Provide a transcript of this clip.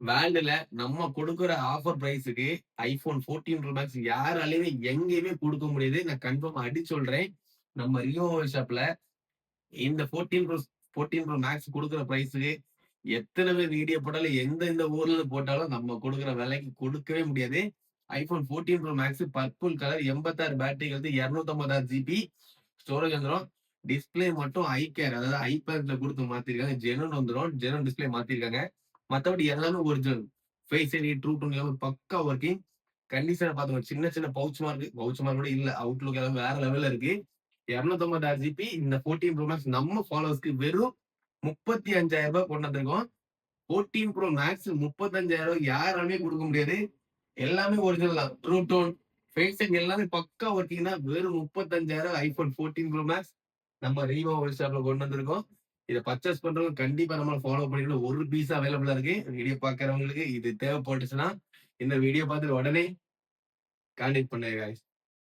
வேர்ல்டுல நம்ம கொடுக்குற ஆஃபர் பிரைஸுக்கு ஐபோன் 14 ப்ரோ மேக்ஸ் யாராலையுமே எங்கேயுமே கொடுக்க முடியாது. நான் கன்ஃபார்ம் அடி சொல்றேன். நம்ம ரியோ ஷாப்ல இந்த 14 ப்ரோ 14 ப்ரோ மேக்ஸ் கொடுக்குற பிரைஸுக்கு எத்தனை பேர் வீடியோ போட்டாலும் எந்த இந்த ஊர்ல போட்டாலும் நம்ம கொடுக்குற விலைக்கு கொடுக்கவே முடியாது. IPhone 14 pro max purple colour எண்பத்தாறு பேட்டரி வந்து இரநூத்தம்பதாறு ஜிபி ஸ்டோரேஜ் வந்துடும் டிஸ்பிளே மட்டும் ஐ கேர் அதாவது ஐபேட்ல கொடுத்து மாத்திருக்காங்க. ஜெனன் வந்துடும் ஜெனன் டிஸ்பிளே மாத்திருக்காங்க. மத்தபடி எல்லாமே original face ID true tone எல்லாமே பக்கா ஒர்க்கிங் கண்டிஷனை பார்த்தோம் சின்ன சின்ன பவுச் மார்க் பவுச் மார்க் கூட இல்ல. அவுட்லுக் எல்லாமே வேற லெவல்ல இருக்கு. இருநூத்தம்பதாறு ஜிபி இந்த 14 ப்ரோ மேக்ஸ் நம்ம ஃபாலோவர்ஸ்க்கு வெறும் முப்பத்தி அஞ்சாயிரம் ரூபாய் கொண்டு வந்திருக்கோம். 14 ப்ரோ மேக்ஸ் முப்பத்தஞ்சாயிரம் ரூபாய் யாராலுமே கொடுக்க முடியாது. எல்லாமே ஒரிஜினல் தான். ட்ரூ டோன் ஃபேஸ் ஐடி எல்லாமே பக்கா ஒர்க்கிங் தான். வெறும் முப்பத்தஞ்சாயிரம் ஐபோன் 14 ப்ரோ மேக்ஸ் நம்ம ரீவோ ஒர்க் ஷாப்ல கொண்டு வந்திருக்கோம். இதை பர்ச்சேஸ் பண்றவங்க கண்டிப்பா நம்ம ஃபாலோ பண்ணிக்கணும். ஒரு பீஸ் அவைலபிளா இருக்கு. வீடியோ பாக்குறவங்களுக்கு இது தேவைப்பட்டுச்சுன்னா இந்த வீடியோ பார்த்துட்டு உடனே கான்டெக்ட் பண்ணுங்க